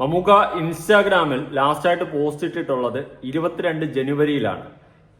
മമ്മൂക്ക ഇൻസ്റ്റാഗ്രാമിൽ ലാസ്റ്റായിട്ട് പോസ്റ്റ് ഇട്ടിട്ടുള്ളത് ഇരുപത്തിരണ്ട് ജനുവരിയിലാണ്.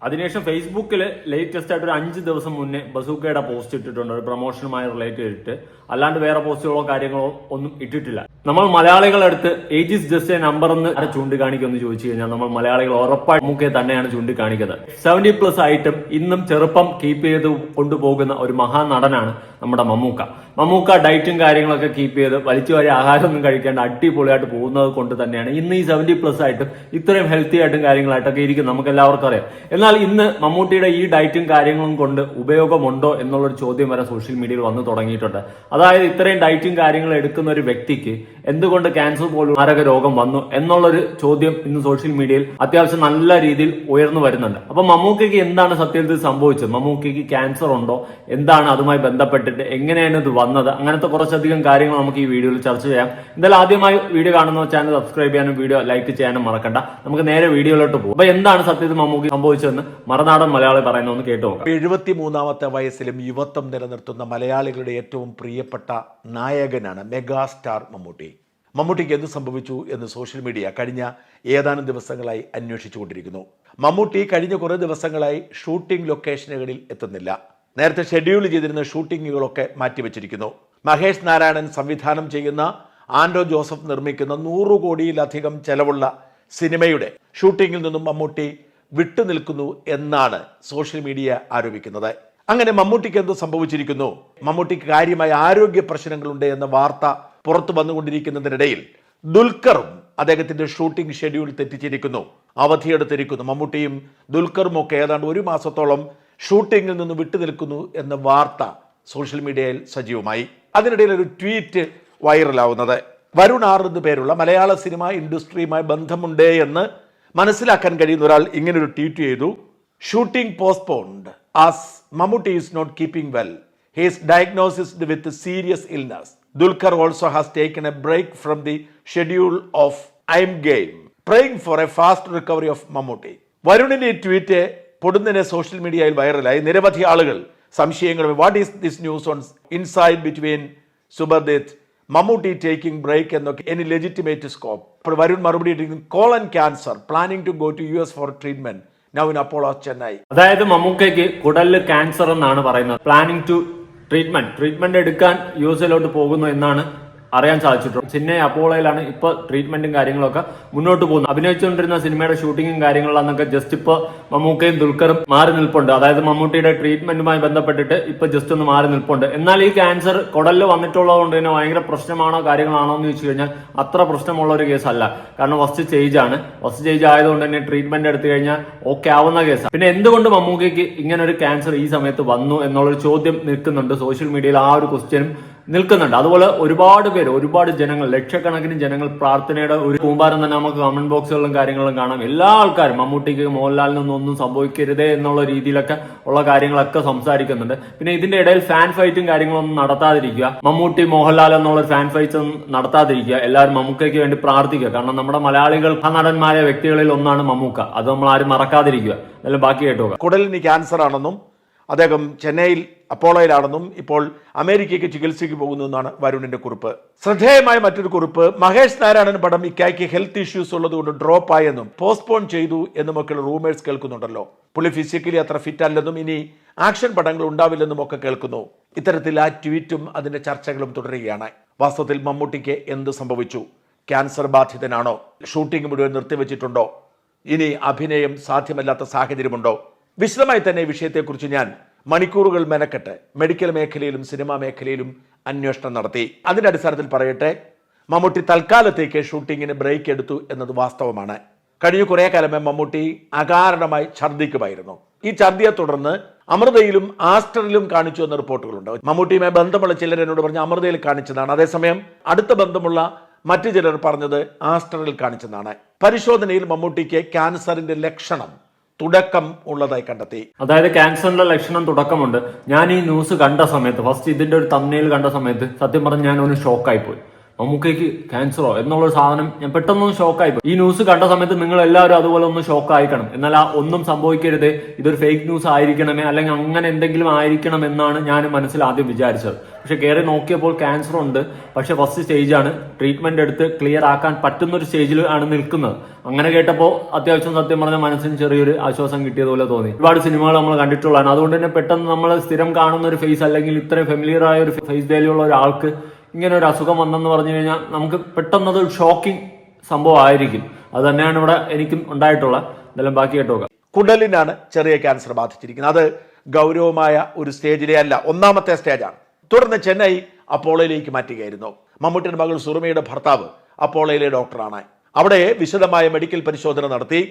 അതിനുശേഷം ഫേസ്ബുക്കിൽ ലേറ്റസ്റ്റ് ആയിട്ട് ഒരു അഞ്ച് ദിവസം മുന്നേ ബസൂക്കയുടെ പോസ്റ്റ് ഇട്ടിട്ടുണ്ട്. ഒരു പ്രൊമോഷനുമായി റിലേറ്റ് ചെയ്തിട്ട് അല്ലാണ്ട് വേറെ പോസ്റ്റുകളോ കാര്യങ്ങളോ ഒന്നും ഇട്ടിട്ടില്ല. നമ്മൾ മലയാളികളടുത്ത് age is just a number എന്ന് ആരെ ചൂണ്ടിക്കാണിക്കുമെന്ന് ചോദിച്ചു കഴിഞ്ഞാൽ നമ്മൾ മലയാളികൾ ഉറപ്പായി മമ്മൂക്കയെ തന്നെയാണ് ചൂണ്ടിക്കാണിക്കുന്നത്. സെവന്റി പ്ലസ് ആയിട്ടും ഇന്നും ചെറുപ്പം കീപ്പ് ചെയ്ത് കൊണ്ടുപോകുന്ന ഒരു മഹാനടനാണ് നമ്മുടെ മമ്മൂക്ക. മമ്മൂക്ക ഡയറ്റും കാര്യങ്ങളൊക്കെ കീപ്പ് ചെയ്ത് വലിച്ചു വലിയ ആഹാരമൊന്നും കഴിക്കാണ്ട് അടിപൊളിയായിട്ട് പോകുന്നത് കൊണ്ട് തന്നെയാണ് ഇന്ന് ഈ സെവന്റി പ്ലസ് ആയിട്ടും ഇത്രയും ഹെൽത്തി ആയിട്ടും കാര്യങ്ങളായിട്ടൊക്കെ ഇരിക്കും നമുക്ക് എല്ലാവർക്കും അറിയാം. എന്നാൽ ഇന്ന് മമ്മൂട്ടിയുടെ ഈ ഡയറ്റും കാര്യങ്ങളും കൊണ്ട് ഉപയോഗമുണ്ടോ എന്നുള്ളൊരു ചോദ്യം വരെ സോഷ്യൽ മീഡിയയിൽ വന്നു തുടങ്ങിയിട്ടുണ്ട്. അതായത് ഇത്രയും ഡയറ്റും കാര്യങ്ങളും എടുക്കുന്ന ഒരു വ്യക്തിക്ക് എന്തുകൊണ്ട് ക്യാൻസർ പോലും മാരക രോഗം വന്നു എന്നുള്ളൊരു ചോദ്യം ഇന്ന് സോഷ്യൽ മീഡിയയിൽ അത്യാവശ്യം നല്ല രീതിയിൽ ഉയർന്നു വരുന്നുണ്ട്. അപ്പൊ മമ്മൂക്കയ്ക്ക് എന്താണ് സത്യത്തിൽ സംഭവിച്ചത്? മമ്മൂക്കയ്ക്ക് ക്യാൻസർ ഉണ്ടോ? എന്താണ് അതുമായി ബന്ധപ്പെട്ടിട്ട് എങ്ങനെയാണ് ഇത് വന്നത്? അങ്ങനത്തെ കുറച്ചധികം കാര്യങ്ങൾ നമുക്ക് ഈ വീഡിയോയിൽ ചർച്ച ചെയ്യാം. എന്തായാലും ആദ്യമായി വീഡിയോ കാണുന്ന ചാനൽ സബ്സ്ക്രൈബ് ചെയ്യാനും വീഡിയോ ലൈക്ക് ചെയ്യാനും മറക്കണ്ട. നമുക്ക് നേരെ വീഡിയോയിലോട്ട് പോകും അപ്പൊ എന്താണ് സത്യത്തിൽ മമ്മൂക്ക് സംഭവിച്ചതെന്ന് മറുനാടൻ മലയാളി പറയുന്ന ഒന്ന് കേട്ടു നോക്കാം. എഴുപത്തിമൂന്നാമത്തെ വയസ്സിലും യുവത്വം നിലനിർത്തുന്ന മലയാളികളുടെ ഏറ്റവും പ്രിയപ്പെട്ട നായകനാണ് മെഗാസ്റ്റാർ മമ്മൂട്ടി. മമ്മൂട്ടിക്ക് എന്ത് സംഭവിച്ചു എന്ന് സോഷ്യൽ മീഡിയ കഴിഞ്ഞ ഏതാനും ദിവസങ്ങളായി അന്വേഷിച്ചുകൊണ്ടിരിക്കുന്നു. മമ്മൂട്ടി കഴിഞ്ഞ കുറേ ദിവസങ്ങളായി ഷൂട്ടിംഗ് ലൊക്കേഷനുകളിൽ എത്തുന്നില്ല. നേരത്തെ ഷെഡ്യൂൾ ചെയ്തിരുന്ന ഷൂട്ടിങ്ങുകളൊക്കെ മാറ്റിവെച്ചിരിക്കുന്നു. മഹേഷ് നാരായണൻ സംവിധാനം ചെയ്യുന്ന ആൻഡോ ജോസഫ് നിർമ്മിക്കുന്ന നൂറു കോടിയിലധികം ചെലവുള്ള സിനിമയുടെ ഷൂട്ടിങ്ങിൽ നിന്നും മമ്മൂട്ടി വിട്ടുനിൽക്കുന്നു എന്നാണ് സോഷ്യൽ മീഡിയ ആരോപിക്കുന്നത്. അങ്ങനെ മമ്മൂട്ടിക്ക് എന്തോ സംഭവിച്ചിരിക്കുന്നു? മമ്മൂട്ടിക്ക് കാര്യമായ ആരോഗ്യ പ്രശ്നങ്ങളുണ്ട് എന്ന വാർത്ത പുറത്തു വന്നുകൊണ്ടിരിക്കുന്നതിനിടയിൽ ദുൽഖറും അദ്ദേഹത്തിന്റെ ഷൂട്ടിംഗ് ഷെഡ്യൂൾ തെറ്റിച്ചിരിക്കുന്നു. അവധിയെടുത്തിരിക്കുന്നു. മമ്മൂട്ടിയും ദുൽഖറും ഒക്കെ ഏതാണ്ട് ഒരു മാസത്തോളം ഷൂട്ടിങ്ങിൽ നിന്ന് വിട്ടുനിൽക്കുന്നു എന്ന വാർത്ത സോഷ്യൽ മീഡിയയിൽ സജീവമായി. അതിനിടയിൽ ഒരു ട്വീറ്റ് വൈറലാവുന്നത്. വരുൺ ആർ എന്ന് പേരുള്ള മലയാള സിനിമ ഇൻഡസ്ട്രിയുമായി ബന്ധമുണ്ട് എന്ന് മനസ്സിലാക്കാൻ കഴിയുന്ന ഒരാൾ ഇങ്ങനെ ഒരു ട്വീറ്റ് ചെയ്തു. Shooting postponed as Mammootty is not keeping well he's diagnosed with serious illness Dulquer also has taken a break from the schedule of I'm game praying for a fast recovery of Mammootty. വരുണിന്റെ tweet പൊടുന്നിനെ social മീഡിയയിൽ വൈറലായി നിരവധി ആളുകൾ സംശയങ്ങളും what is this news on inside between സുബർദിത്ത് Mammootty taking break എന്നൊക്കെ any legitimate scope അപ്പോൾ വരുൺ മറുപടി ഇട്ടിരിക്കുന്നു colon cancer planning to go to U S for treatment now in Apollo Chennai അതായത് മമ്മൂക്കയ്ക്ക് കുടലിൽ ക്യാൻസർ എന്നാണ് പറയുന്നത്. പ്ലാനിങ് ടു ട്രീറ്റ്മെന്റ് ട്രീറ്റ്മെന്റ് എടുക്കാൻ യു എസിലോട്ട് പോകുന്നു എന്നാണ് അറിയാൻ സാധിച്ചിട്ടുണ്ട്. ചെന്നൈ അപ്പോളയിലാണ് ഇപ്പൊ ട്രീറ്റ്മെന്റും കാര്യങ്ങളൊക്കെ മുന്നോട്ട് പോകുന്നത്. അഭിനയിച്ചുകൊണ്ടിരുന്ന സിനിമയുടെ ഷൂട്ടിങ്ങും കാര്യങ്ങളാന്നൊക്കെ ജസ്റ്റ് ഇപ്പൊ മമ്മൂക്കയും ദുൽഖറും മാറി നിൽപ്പുണ്ട്. അതായത് മമ്മൂട്ടിയുടെ ട്രീറ്റ്മെന്റുമായി ബന്ധപ്പെട്ടിട്ട് ഇപ്പൊ ജസ്റ്റ് ഒന്ന് മാറി നിൽപ്പുണ്ട്. എന്നാൽ ഈ ക്യാൻസർ കുടലിൽ വന്നിട്ടുള്ളത് കൊണ്ട് തന്നെ ഭയങ്കര പ്രശ്നമാണോ കാര്യങ്ങളാണോ എന്ന് ചോദിച്ചു കഴിഞ്ഞാൽ അത്ര പ്രശ്നമുള്ള ഒരു കേസല്ല. കാരണം ഫസ്റ്റ് സ്റ്റേജ് ആണ്. ഫസ്റ്റ് സ്റ്റേജ് ആയതുകൊണ്ട് തന്നെ ട്രീറ്റ്മെന്റ് എടുത്തു കഴിഞ്ഞാൽ ഓക്കെ ആവുന്ന കേസാണ് പിന്നെ എന്തുകൊണ്ട് മമ്മൂക്കയ്ക്ക് ഇങ്ങനെ ഒരു ക്യാൻസർ ഈ സമയത്ത് വന്നു എന്നുള്ളൊരു ചോദ്യം നിൽക്കുന്നുണ്ട്. സോഷ്യൽ മീഡിയയിൽ ആ ഒരു ക്വസ്റ്റ്യനും നിൽക്കുന്നുണ്ട്. അതുപോലെ ഒരുപാട് പേര് ഒരുപാട് ജനങ്ങൾ ലക്ഷക്കണക്കിന് ജനങ്ങൾ പ്രാർത്ഥനയുടെ ഒരു കൂമ്പാരം തന്നെ നമുക്ക് കമന്റ് ബോക്സുകളിലും കാര്യങ്ങളും കാണാം. എല്ലാ ആൾക്കാരും മമ്മൂട്ടിക്ക് മോഹൻലാലിനൊന്നും ഒന്നും സംഭവിക്കരുതേ എന്നുള്ള രീതിയിലൊക്കെ ഉള്ള കാര്യങ്ങളൊക്കെ സംസാരിക്കുന്നുണ്ട്. പിന്നെ ഇതിന്റെ ഇടയിൽ ഫാൻ ഫൈറ്റും കാര്യങ്ങളൊന്നും നടത്താതിരിക്കുക. മമ്മൂട്ടി മോഹൻലാൽ എന്നുള്ള ഫാൻ ഫൈറ്റ്സ് നടത്താതിരിക്കുക. എല്ലാവരും മമ്മൂക്കയ്ക്ക് വേണ്ടി പ്രാർത്ഥിക്കുക. കാരണം നമ്മുടെ മലയാളികൾ ആ നടന്മാരായ വ്യക്തികളിൽ ഒന്നാണ് മമ്മൂക്ക. അത് നമ്മൾ ആരും മറക്കാതിരിക്കുക. അതെല്ലാം ബാക്കി കേട്ടോ കുടലിന് ക്യാൻസർ ആണെന്നും അദ്ദേഹം ചെന്നൈയിൽ അപ്പോളോയിലാണെന്നും ഇപ്പോൾ അമേരിക്കയ്ക്ക് ചികിത്സയ്ക്ക് പോകുന്നു എന്നാണ് വരുണിന്റെ കുറിപ്പ്. ശ്രദ്ധേയമായ മറ്റൊരു കുറിപ്പ് മഹേഷ് നാരായണൻ പടം ഇക്കായ്ക്ക് ഹെൽത്ത് ഇഷ്യൂസ് ഉള്ളതുകൊണ്ട് ഡ്രോപ്പ് ആയെന്നും പോസ്റ്റ്പോൺ ചെയ്തു എന്നുമൊക്കെയുള്ള റൂമേഴ്സ് കേൾക്കുന്നുണ്ടല്ലോ. പുള്ളി ഫിസിക്കലി അത്ര ഫിറ്റ് അല്ലെന്നും ഇനി ആക്ഷൻ പടങ്ങൾ ഉണ്ടാവില്ലെന്നും ഒക്കെ കേൾക്കുന്നു. ഇത്തരത്തിൽ ആ ട്വീറ്റും അതിന്റെ ചർച്ചകളും തുടരുകയാണ്. വാസ്തവത്തിൽ മമ്മൂട്ടിക്ക് എന്ത് സംഭവിച്ചു? ക്യാൻസർ ബാധിതനാണോ? ഷൂട്ടിംഗ് മുഴുവൻ നിർത്തിവെച്ചിട്ടുണ്ടോ? ഇനി അഭിനയം സാധ്യമല്ലാത്ത സാഹചര്യമുണ്ടോ? വിശദമായി തന്നെ ഈ വിഷയത്തെക്കുറിച്ച് ഞാൻ മണിക്കൂറുകൾ മെനക്കെട്ട് മെഡിക്കൽ മേഖലയിലും സിനിമാ മേഖലയിലും അന്വേഷണം നടത്തി. അതിന്റെ അടിസ്ഥാനത്തിൽ പറയട്ടെ മമ്മൂട്ടി തൽക്കാലത്തേക്ക് ഷൂട്ടിങ്ങിന് ബ്രേക്ക് എടുത്തു എന്നത് വാസ്തവമാണ്. കഴിഞ്ഞ കുറേ കാലമേ മമ്മൂട്ടി അകാരണമായി ഛർദ്ദിക്കുമായിരുന്നു ഈ ഛർദ്ദിയെ തുടർന്ന് അമൃതയിലും ആസ്റ്ററിലും കാണിച്ചു എന്ന റിപ്പോർട്ടുകളുണ്ട്. മമ്മൂട്ടിയുമായി ബന്ധമുള്ള ചിലർ എന്നോട് പറഞ്ഞ അമൃതയിൽ കാണിച്ചതാണ്. അതേസമയം അടുത്ത ബന്ധമുള്ള മറ്റു ചിലർ പറഞ്ഞത് ആസ്റ്ററിൽ കാണിച്ചതാണ്. പരിശോധനയിൽ മമ്മൂട്ടിക്ക് ക്യാൻസറിന്റെ ലക്ഷണം തുടക്കം ഉള്ളതായി കണ്ടെത്തി. അതായത് ക്യാൻസറിന്റെ ലക്ഷണം തുടക്കമുണ്ട്. ഞാൻ ഈ ന്യൂസ് കണ്ട സമയത്ത് ഫസ്റ്റ് ഇതിന്റെ ഒരു തമ്മനയിൽ കണ്ട സമയത്ത് സത്യം പറഞ്ഞ് ഞാൻ ഒന്ന് ഷോക്കായി പോയി. മമ്മൂക്കയ്ക്ക് ക്യാൻസറോ എന്നുള്ള സാധനം ഞാൻ പെട്ടെന്നൊന്ന് ഷോക്കായി പോയി. ഈ ന്യൂസ് കണ്ട സമയത്ത് നിങ്ങൾ എല്ലാവരും അതുപോലെ ഒന്ന് ഷോക്ക് ആയിക്കണം. എന്നാൽ ആ ഒന്നും സംഭവിക്കരുത്. ഇതൊരു ഫേക്ക് ന്യൂസ് ആയിരിക്കണമേ അല്ലെങ്കിൽ അങ്ങനെ എന്തെങ്കിലും ആയിരിക്കണം എന്നാണ് ഞാൻ മനസ്സിൽ ആദ്യം വിചാരിച്ചത്. പക്ഷെ കയറി നോക്കിയപ്പോൾ ക്യാൻസർ ഉണ്ട്. പക്ഷെ ഫസ്റ്റ് സ്റ്റേജ് ആണ്. ട്രീറ്റ്മെന്റ് എടുത്ത് ക്ലിയർ ആക്കാൻ പറ്റുന്ന ഒരു സ്റ്റേജിൽ ആണ് നിൽക്കുന്നത്. അങ്ങനെ കേട്ടപ്പോൾ അത്യാവശ്യം സത്യം പറഞ്ഞ മനസ്സിന് ചെറിയൊരു ആശ്വാസം കിട്ടിയതുപോലെ തോന്നി. ഒരുപാട് സിനിമകൾ നമ്മൾ കണ്ടിട്ടുള്ളതാണ്. അതുകൊണ്ട് തന്നെ പെട്ടെന്ന് നമ്മൾ സ്ഥിരം കാണുന്ന ഒരു ഫേസ് അല്ലെങ്കിൽ ഇത്രയും ഫെമിലിയർ ആയ ഒരു ഫേസ് ഡേലിയുള്ള ഒരാൾക്ക് ഇങ്ങനെ ഒരു അസുഖം വന്നെന്ന് പറഞ്ഞു കഴിഞ്ഞാൽ നമുക്ക് പെട്ടെന്നത് ഷോക്കിംഗ് സംഭവം ആയിരിക്കും. അത് തന്നെയാണ് ഇവിടെ എനിക്കും ഉണ്ടായിട്ടുള്ള എന്തായാലും ബാക്കി കേട്ടോ കുടലിനാണ് ചെറിയ ക്യാൻസർ ബാധിച്ചിരിക്കുന്നത്. അത് ഗൗരവമായ ഒരു സ്റ്റേജിലെ അല്ല ഒന്നാമത്തെ സ്റ്റേജാണ് തുടർന്ന് ചെന്നൈ അപ്പോളയിലേക്ക് മാറ്റുകയായിരുന്നു. മമ്മൂട്ടിയുടെ മകൾ സുറുമയുടെ ഭർത്താവ് അപ്പോളയിലെ ഡോക്ടറാണ്. അവിടെ വിശദമായ മെഡിക്കൽ പരിശോധന നടത്തി.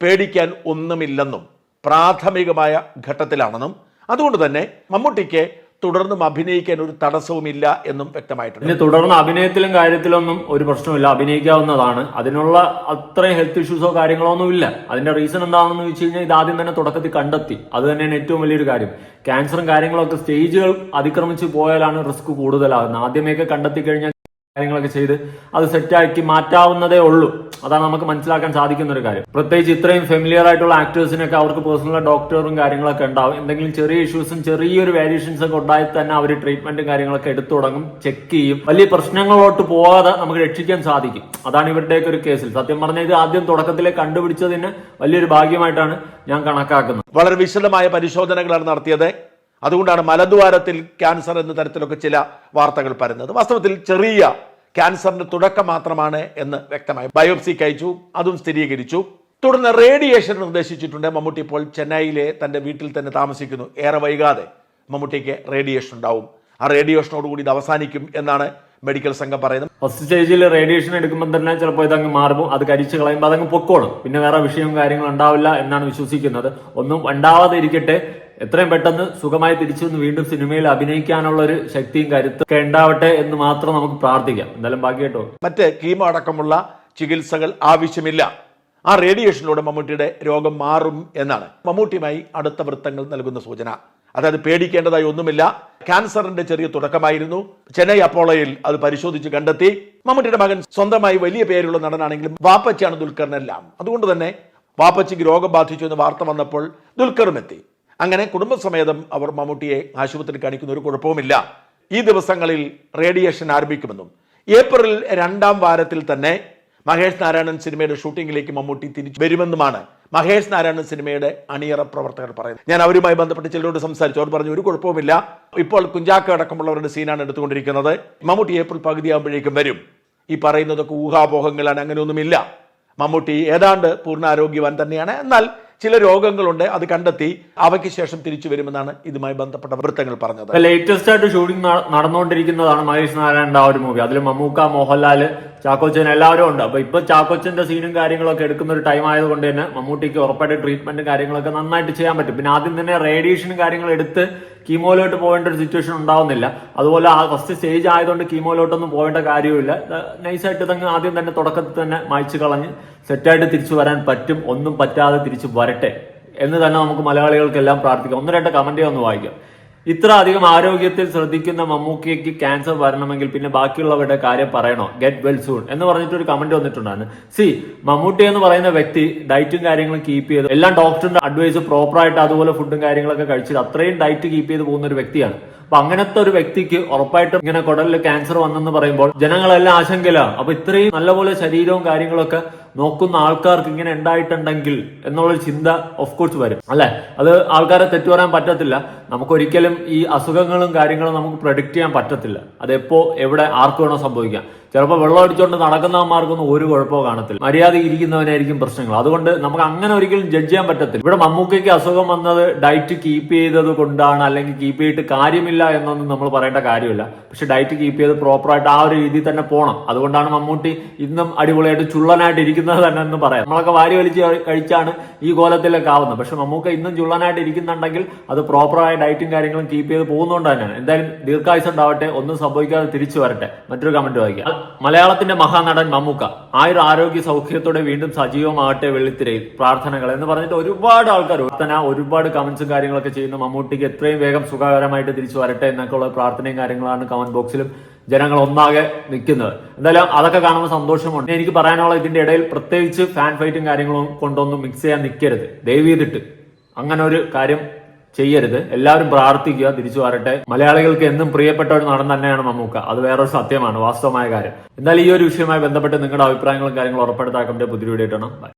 പേടിക്കാൻ ഒന്നുമില്ലെന്നും പ്രാഥമികമായ ഘട്ടത്തിലാണെന്നും. അതുകൊണ്ട് തന്നെ മമ്മൂട്ടിക്ക് തുടർന്നും അഭിനയിക്കാൻ ഒരു തടസ്സവുമില്ല എന്നും വ്യക്തമായിട്ടുണ്ട്. പിന്നെ തുടർന്ന് അഭിനയത്തിലും കാര്യത്തിലൊന്നും ഒരു പ്രശ്നമില്ല അഭിനയിക്കാവുന്നതാണ്. അതിനുള്ള അത്രയും ഹെൽത്ത് ഇഷ്യൂസോ കാര്യങ്ങളോ ഒന്നും ഇല്ല അതിന്റെ റീസൺ എന്താണെന്ന് വെച്ച് കഴിഞ്ഞാൽ ഇത് ആദ്യം തന്നെ തുടക്കത്തിൽ കണ്ടെത്തി. അത് തന്നെയാണ് ഏറ്റവും വലിയൊരു കാര്യം. ക്യാൻസറും കാര്യങ്ങളൊക്കെ സ്റ്റേജുകൾ അതിക്രമിച്ച് പോയാലാണ് റിസ്ക് കൂടുതലാകുന്നത്. ആദ്യമേക്ക് കണ്ടെത്തി കഴിഞ്ഞാൽ കാര്യങ്ങളൊക്കെ ചെയ്ത് അത് സെറ്റാക്കി മാറ്റാവുന്നതേ ഉള്ളൂ. അതാണ് നമുക്ക് മനസ്സിലാക്കാൻ സാധിക്കുന്ന ഒരു കാര്യം. പ്രത്യേകിച്ച് ഇത്രയും ഫെമിലിയർ ആയിട്ടുള്ള ആക്ടേഴ്സിനൊക്കെ അവർക്ക് പേഴ്സണൽ ഡോക്ടറും കാര്യങ്ങളൊക്കെ ഉണ്ടാവും. എന്തെങ്കിലും ചെറിയ ഇഷ്യൂസും ചെറിയൊരു വേരിയേഷൻസ് ഒക്കെ ഉണ്ടായി തന്നെ അവർ ട്രീറ്റ്മെന്റും കാര്യങ്ങളൊക്കെ എടുത്തു തുടങ്ങും ചെക്ക് ചെയ്യും. വലിയ പ്രശ്നങ്ങളോട്ട് പോകാതെ നമുക്ക് രക്ഷിക്കാൻ സാധിക്കും. അതാണ് ഇവരുടെയൊക്കെ ഒരു കേസിൽ സത്യം പറഞ്ഞാൽ ഇത് ആദ്യം തുടക്കത്തിലെ കണ്ടുപിടിച്ചതിന് വലിയൊരു ഭാഗ്യമായിട്ടാണ് ഞാൻ കണക്കാക്കുന്നത്. വളരെ വിശദമായ പരിശോധനകളാണ് നടത്തിയത്. അതുകൊണ്ടാണ് മലദ്വാരത്തിൽ ക്യാൻസർ എന്ന തരത്തിലൊക്കെ ചില വാർത്തകൾ പരന്നത്. വാസ്തവത്തിൽ ചെറിയ ക്യാൻസറിന്റെ തുടക്കം മാത്രമാണ് എന്ന് വ്യക്തമായി ബയോപ്സി കഴിച്ചു അതും സ്ഥിരീകരിച്ചു. തുടർന്ന് റേഡിയേഷൻ നിർദ്ദേശിച്ചിട്ടുണ്ട്. മമ്മൂട്ടി ഇപ്പോൾ ചെന്നൈയിലെ തന്റെ വീട്ടിൽ തന്നെ താമസിക്കുന്നു. ഏറെ വൈകാതെ മമ്മൂട്ടിക്ക് റേഡിയേഷൻ ഉണ്ടാവും. ആ റേഡിയേഷനോടുകൂടി ഇത് അവസാനിക്കും എന്നാണ് മെഡിക്കൽ സംഘം പറയുന്നത്. ഫസ്റ്റ് സ്റ്റേജിൽ റേഡിയേഷൻ എടുക്കുമ്പോൾ തന്നെ ചിലപ്പോൾ ഇതങ്ങ് മാറും അത് കരിച്ചു കളയുമ്പോൾ അതങ്ങ് പൊക്കോളും. പിന്നെ വേറെ വിഷയവും കാര്യങ്ങളും ഉണ്ടാവില്ല എന്നാണ് വിശ്വസിക്കുന്നത്. ഒന്നും ഉണ്ടാവാതെ ഇരിക്കട്ടെ എത്രയും പെട്ടെന്ന് സുഖമായി തിരിച്ചു വന്ന് വീണ്ടും സിനിമയിൽ അഭിനയിക്കാനുള്ള ഒരു ശക്തിയും കരുത്തും ഉണ്ടാവട്ടെ എന്ന് മാത്രം നമുക്ക് പ്രാർത്ഥിക്കാം. എന്തായാലും ബാക്കി കേട്ടോ മറ്റ് കീമോ അടക്കമുള്ള ചികിത്സകൾ ആവശ്യമില്ല. ആ റേഡിയേഷനിലൂടെ മമ്മൂട്ടിയുടെ രോഗം മാറും എന്നാണ്. മമ്മൂട്ടിയുമായി അടുത്ത വൃത്തങ്ങൾ നൽകുന്ന സൂചന. അതായത് പേടിക്കേണ്ടതായി ഒന്നുമില്ല. ക്യാൻസറിന്റെ ചെറിയ തുടക്കമായിരുന്നു. ചെന്നൈ അപ്പോളയിൽ അത് പരിശോധിച്ച് കണ്ടെത്തി. മമ്മൂട്ടിയുടെ മകൻ സ്വന്തമായി വലിയ പേരുള്ള നടനാണെങ്കിലും വാപ്പച്ചിയാണ് ദുൽഖറിനെല്ലാം. അതുകൊണ്ട് തന്നെ വാപ്പച്ചിക്ക് രോഗം ബാധിച്ചു എന്ന് വാർത്ത വന്നപ്പോൾ ദുൽഖറും എത്തി. അങ്ങനെ കുടുംബസമേതം അവർ മമ്മൂട്ടിയെ ആശുപത്രി കാണിക്കുന്ന ഒരു കുഴപ്പവുമില്ല. ഈ ദിവസങ്ങളിൽ റേഡിയേഷൻ ആരംഭിക്കുമെന്നും ഏപ്രിൽ രണ്ടാം വാരത്തിൽ തന്നെ മഹേഷ് നാരായണൻ സിനിമയുടെ ഷൂട്ടിങ്ങിലേക്ക് മമ്മൂട്ടി തിരിച്ചു വരുമെന്നുമാണ് മഹേഷ് നാരായണൻ സിനിമയുടെ അണിയറ പ്രവർത്തകർ പറയുന്നത്. ഞാൻ അവരുമായി ബന്ധപ്പെട്ട് ചിലരോട് സംസാരിച്ചു. അവർ പറഞ്ഞു ഒരു കുഴപ്പവുമില്ല. ഇപ്പോൾ കുഞ്ചാക്ക അടക്കമുള്ളവരുടെ സീനാണ് എടുത്തുകൊണ്ടിരിക്കുന്നത്. മമ്മൂട്ടി ഏപ്രിൽ പകുതിയാകുമ്പോഴേക്കും വരും. ഈ പറയുന്നതൊക്കെ ഊഹാപോഹങ്ങളാണ് അങ്ങനെയൊന്നുമില്ല. മമ്മൂട്ടി ഏതാണ്ട് പൂർണ ആരോഗ്യവാൻ തന്നെയാണ്. എന്നാൽ ചില രോഗങ്ങളുണ്ട് അത് കണ്ടെത്തി അവയ്ക്ക് ശേഷം തിരിച്ചു വരുമെന്നാണ് ഇതുമായി ബന്ധപ്പെട്ട വൃത്തങ്ങൾ പറഞ്ഞത്. ലേറ്റസ്റ്റ് ആയിട്ട് ഷൂട്ടിംഗ് നടന്നുകൊണ്ടിരിക്കുന്നതാണ് മഹേഷ് നാരായണന്റെ ആ ഒരു മൂവി അതിൽ മമ്മൂക്ക മോഹൻലാൽ ചാക്കോച്ചൻ എല്ലാവരും ഉണ്ട്. അപ്പൊ ഇപ്പൊ ചാക്കോച്ചന്റെ സീനും കാര്യങ്ങളൊക്കെ എടുക്കുന്ന ഒരു ടൈം ആയതുകൊണ്ട് തന്നെ മമ്മൂട്ടിക്ക് ഉറപ്പായിട്ട് ട്രീറ്റ്മെന്റും കാര്യങ്ങളൊക്കെ നന്നായിട്ട് ചെയ്യാൻ പറ്റും. പിന്നെ ആദ്യം തന്നെ റേഡിയേഷനും കാര്യങ്ങൾ എടുത്ത് കീമോയിലോട്ട് പോകേണ്ട ഒരു സിറ്റുവേഷൻ ഉണ്ടാവുന്നില്ല. അതുപോലെ ആ ഫസ്റ്റ് സ്റ്റേജ് ആയതുകൊണ്ട് കീമോയിലോട്ടൊന്നും പോകേണ്ട കാര്യമില്ല നൈസായിട്ട് ഇതങ്ങ് ആദ്യം തന്നെ തുടക്കത്തിൽ തന്നെ മായ്ച്ചു കളഞ്ഞ് സെറ്റായിട്ട് തിരിച്ചു വരാൻ പറ്റും. ഒന്നും പറ്റാതെ തിരിച്ചു വരട്ടെ എന്ന് തന്നെ നമുക്ക് മലയാളികൾക്കെല്ലാം പ്രാർത്ഥിക്കാം. ഒന്ന് രണ്ട് കമന്റേ ഒന്ന് വായിക്കാം. ഇത്ര അധികം ആരോഗ്യത്തിൽ ശ്രദ്ധിക്കുന്ന മമ്മൂക്കയ്ക്ക് ക്യാൻസർ വരണമെങ്കിൽ പിന്നെ ബാക്കിയുള്ളവരുടെ കാര്യം പറയണോ? ഗെറ്റ് വെൽ സൂൺ എന്ന് പറഞ്ഞിട്ട് ഒരു കമന്റ് വന്നിട്ടുണ്ടാണ് സി മമ്മൂട്ടി എന്ന് പറയുന്ന വ്യക്തി ഡയറ്റും കാര്യങ്ങളും കീപ്പ് ചെയ്ത് എല്ലാം ഡോക്ടറിന്റെ അഡ്വൈസ് പ്രോപ്പറായിട്ട് അതുപോലെ ഫുഡും കാര്യങ്ങളൊക്കെ കഴിച്ചിട്ട് അത്രയും ഡയറ്റ് കീപ്പ് ചെയ്ത് പോകുന്ന ഒരു വ്യക്തിയാണ്. അപ്പൊ അങ്ങനത്തെ ഒരു വ്യക്തിക്ക് ഉറപ്പായിട്ടും ഇങ്ങനെ കുടലിൽ ക്യാൻസർ വന്നെന്ന് പറയുമ്പോൾ ജനങ്ങളെല്ലാം ആശങ്കയിലാണ് അപ്പൊ ഇത്രയും നല്ലപോലെ ശരീരവും കാര്യങ്ങളൊക്കെ നോക്കുന്ന ആൾക്കാർക്ക് ഇങ്ങനെ ഉണ്ടായിട്ടുണ്ടെങ്കിൽ എന്നുള്ളൊരു ചിന്ത ഓഫ് കോഴ്സ് വരും. അല്ലെ? അത് ആൾക്കാരെ തെറ്റു പറയാൻ പറ്റത്തില്ല. നമുക്കൊരിക്കലും ഈ അസുഖങ്ങളും കാര്യങ്ങളും നമുക്ക് പ്രൊഡിക്റ്റ് ചെയ്യാൻ പറ്റത്തില്ല. അതെപ്പോ എവിടെ ആർക്ക് വേണോ സംഭവിക്കാം. ചിലപ്പോൾ വെള്ളം അടിച്ചുകൊണ്ട് നടക്കുന്നവന്മാർക്കൊന്നും ഒരു കുഴപ്പമോ കാണത്തില്ല. മര്യാദ ഇരിക്കുന്നവനായിരിക്കും പ്രശ്നങ്ങൾ. അതുകൊണ്ട് നമുക്ക് അങ്ങനെ ഒരിക്കലും ജഡ്ജ് ചെയ്യാൻ പറ്റത്തില്ല. ഇവിടെ മമ്മൂക്കയ്ക്ക് അസുഖം വന്നത് ഡയറ്റ് കീപ്പ് ചെയ്തത് കൊണ്ടാണ് അല്ലെങ്കിൽ കീപ്പ് ചെയ്തിട്ട് കാര്യമില്ല എന്നൊന്നും നമ്മൾ പറയേണ്ട കാര്യമില്ല. പക്ഷെ ഡയറ്റ് കീപ്പ് ചെയ്ത് പ്രോപ്പറായിട്ട് ആ ഒരു രീതിയിൽ തന്നെ പോകണം അതുകൊണ്ടാണ് മമ്മൂട്ടി ഇന്നും അടിപൊളിയായിട്ട് ചുള്ളനായിട്ട് ഇരിക്കുന്നത് തന്നെ എന്ന് പറയാം. നമ്മളൊക്കെ വാരി വലിച്ച് കഴിച്ചാണ് ഈ കോലത്തിലൊക്കെ ആവുന്നത്. പക്ഷെ മമ്മൂക്ക ഇന്നും ചുള്ളനായിട്ട് ഇരിക്കുന്നുണ്ടെങ്കിൽ അത് പ്രോപ്പറായ ഡയറ്റും കാര്യങ്ങളും കീപ്പ് ചെയ്ത് പോകുന്നതുകൊണ്ട് തന്നെയാണ്. എന്തായാലും ദീർഘായുസ് ഉണ്ടാവട്ടെ ഒന്നും സംഭവിക്കാതെ തിരിച്ചു വരട്ടെ. മറ്റൊരു കമന്റ് വായിക്കാം. മലയാളത്തിന്റെ മഹാനടൻ മമ്മൂക്ക. ആയുർ ആരോഗ്യ സൗഖ്യത്തോടെ വീണ്ടും സജീവമാകട്ടെ വെള്ളിത്തിരയിൽ. പ്രാർത്ഥനകൾ എന്ന് പറഞ്ഞിട്ട് ഒരുപാട് ആൾക്കാർ തന്നെ ഒരുപാട് കമന്റ്സും കാര്യങ്ങളൊക്കെ ചെയ്യുന്നു മമ്മൂട്ടിക്ക് എത്രയും വേഗം സുഖകരമായിട്ട് തിരിച്ചു വരട്ടെ എന്നൊക്കെ ഉള്ള പ്രാർത്ഥനയും കാര്യങ്ങളാണ് കമന്റ് ബോക്സിലും ജനങ്ങൾ ഒന്നാകെ നിൽക്കുന്നത്. എന്തായാലും അതൊക്കെ കാണുമ്പോൾ സന്തോഷമുണ്ട്. എനിക്ക് പറയാനുള്ള ഇതിന്റെ ഇടയിൽ പ്രത്യേകിച്ച് ഫാൻ ഫൈറ്റും കാര്യങ്ങളും കൊണ്ടൊന്നും മിക്സ് ചെയ്യാൻ നിൽക്കരുത്. ദയവ് ചെയ്തിട്ട് അങ്ങനെ ഒരു കാര്യം ചെയ്യരുത്. എല്ലാവരും പ്രാർത്ഥിക്കുക തിരിച്ചു വരട്ടെ. മലയാളികൾക്ക് എന്നും പ്രിയപ്പെട്ട ഒരു നടൻ തന്നെയാണ് മമ്മൂക്ക. അത് വേറൊരു സത്യമാണ് വാസ്തവമായ കാര്യം. എന്നാൽ ഈ ഒരു വിഷയവുമായി ബന്ധപ്പെട്ട് നിങ്ങളുടെ അഭിപ്രായങ്ങളും കാര്യങ്ങളും ഉറപ്പെടുത്താക്കേണ്ട പുതിയ വീഡിയോ ഇട്ടണം